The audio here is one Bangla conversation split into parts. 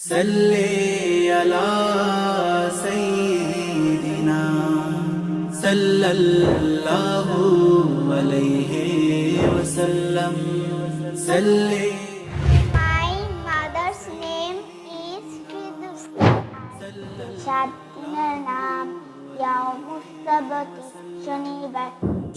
صلي على سيدنا صلى الله عليه وسلم صلي My mother's name is Fidus. সাত দিনের নাম ইয়ামুস্তাবতী শনিবার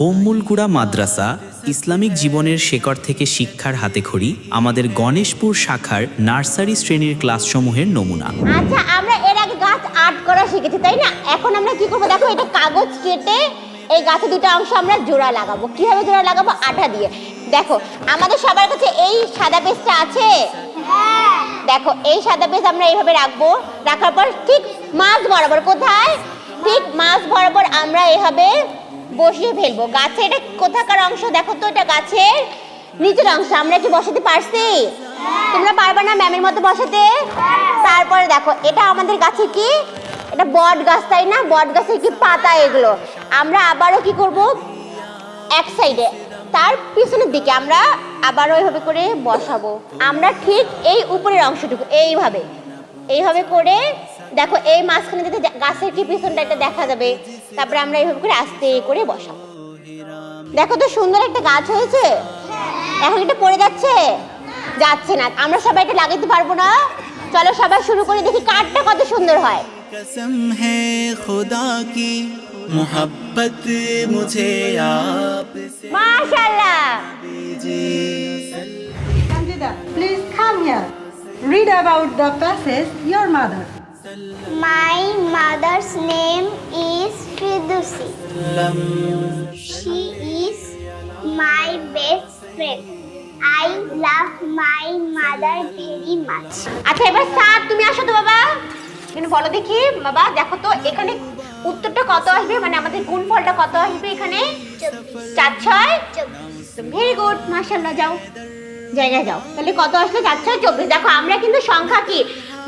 ওম্মুলকুড়া মাদ্রাসা ইসলামিক জীবনের শেকড় থেকে শিক্ষার হাতে খড়ি আমাদের গণেশপুর শাখার নার্সারি শ্রেণির ক্লাসসমূহের নমুনা। আচ্ছা আমরা এর আগে গাছ আর্ট করা শিখেছি, তাই না? এখন আমরা কি করব? দেখো, এটা কাগজ কেটে এই গাছে দুটো অংশ আমরা জোড়া লাগাবো। কীভাবে জোড়া লাগাবো? আঠা দিয়ে। দেখো, আমাদের সবার কাছে এই সাদা পেজটা আছে? দেখো, এই সাদা পেজ আমরা এইভাবে রাখব। রাখার পর ঠিক মাছ বরাবর, কোথায়? ঠিক মাছ বরাবর আমরা এইভাবে বসিয়ে ফেলব। গাছে এটা কোথাকার অংশ? দেখো তো এটা গাছের নিচের অংশ। আমরা কি বসাতে পারছি? তোমরা পারবে না ম্যামের মতো বসাতে? তারপরে দেখো এটা আমাদের গাছে কি? এটা বট গাছ তাই না? বট গাছের কি পাতা এগুলো। আমরা আবারও কি করব? এক সাইডে। তার পিছনের দিকে আমরা আবারও এইভাবে করে বসাবো। আমরা ঠিক এই উপরের অংশটুকু এইভাবে। এইভাবে করে দেখো এই মাঝখানে যদি দে- গাছের কি পিছনটা একটা দেখা যাবে তারপরে আমরা এইভাবে করে আস্তে করে বসাবো দেখো তো সুন্দর একটা গাছ হয়েছে এখন এটা পড়ে যাচ্ছে যাচ্ছে না আমরা সবাই এটা লাগাইতে পারবো না চলো সবাই শুরু করে দেখি কাঠটা কত সুন্দর হয় कसम है खुदा की मोहब्बत मुझे आपसे মাশাআল্লাহ दीजिए Candida, please come here. Read about the classes your mother. My mother's name is Fidusi. She is my best friend. I love my mother very much. আচ্ছা এবার স্যার তুমি আসো তো বাবা এখানে বলো দেখি বাবা দেখো তো এখানে উত্তরটা কত আসবে মানে আমাদের গুণফলটা কত আসবে এখানে চার ছয় ভেরি গুড মাশাআল্লাহ যাও জায়গায় যাও। তাহলে কত আসলে? চার ছয় চব্বিশ। দেখো আমরা কিন্তু সংখ্যা কি?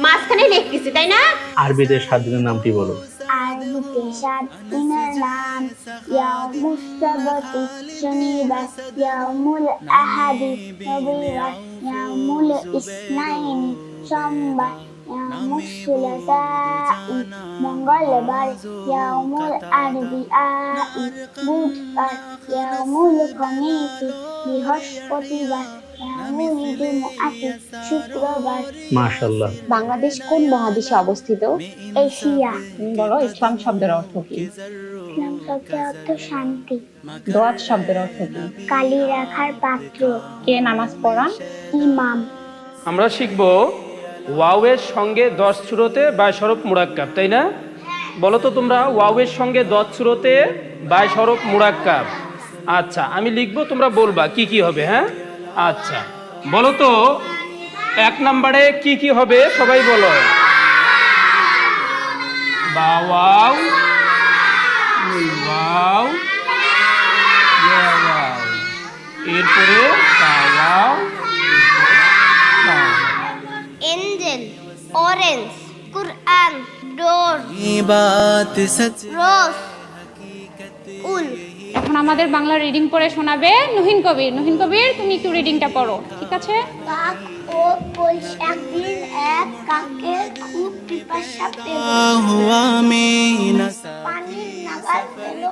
মাঝখানে লিখতেছি তাই না? আরবিদের সাত দিনের নামটি বলো? আরবিতে সাত দিনের নাম ইয়ামুস্তাবতী শনিবার ইয়ামুল আহাদি রবিবার ইসনাইন সোমবার। মঙ্গলবার ইয়ামুল আরবিআই বুধবার ইয়ামুল খমিসি বৃহস্পতিবার শুক্রবার মাশাল্লাহ বাংলাদেশ কোন মহাদেশে অবস্থিত? এশিয়া। বলো ইসলাম শব্দের অর্থ কি? ইসলাম শব্দের অর্থ শান্তি দোয়াত শব্দের অর্থ কি? কালি রাখার পাত্র। কে নামাজ পড়ান? ইমাম। আমরা শিখব ওয়াওয়ের সঙ্গে দশ সুরতে বাই সরফ মুরাক্কাব, তাই না? বলো তো তোমরা, ওয়াওয়ের সঙ্গে দশ সুরতে বাই সরফ মুরাক্কাব। আচ্ছা আমি লিখব, তোমরা বলবা কি কি হবে হ্যাঁ? আচ্ছা বলো তো, এক নাম্বারে কি কি হবে, সবাই বলো। বা ওয়াও ইয়া ওয়াও এরপরে তা ওয়াও তা ওয়াও। এঞ্জেল অরেঞ্জ কুরআন ডোর ये बात सच রোজ উল এখন আমাদের বাংলা রিডিং পড়ে শোনাবে নুহিন কবির নুহিন কবির তুমি একটু রিডিংটা পড়ো ঠিক আছে কাক ও বৈশাখ দিন এক কাকের খুব পিপাসা পেল हुआ में नसा পানির নাগাল পেল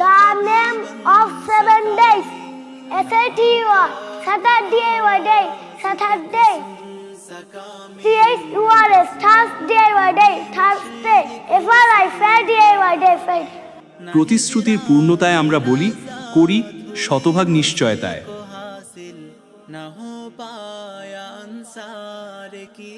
the name of seven days SAT war Saturday ওয়াডে Saturday CH URS Thursday ওয়াডে Thursday F R I Friday ওয়াডে Friday প্রতিশ্রুতির পূর্ণতায় আমরা বলি করি শতভাগ নিশ্চয়তায়।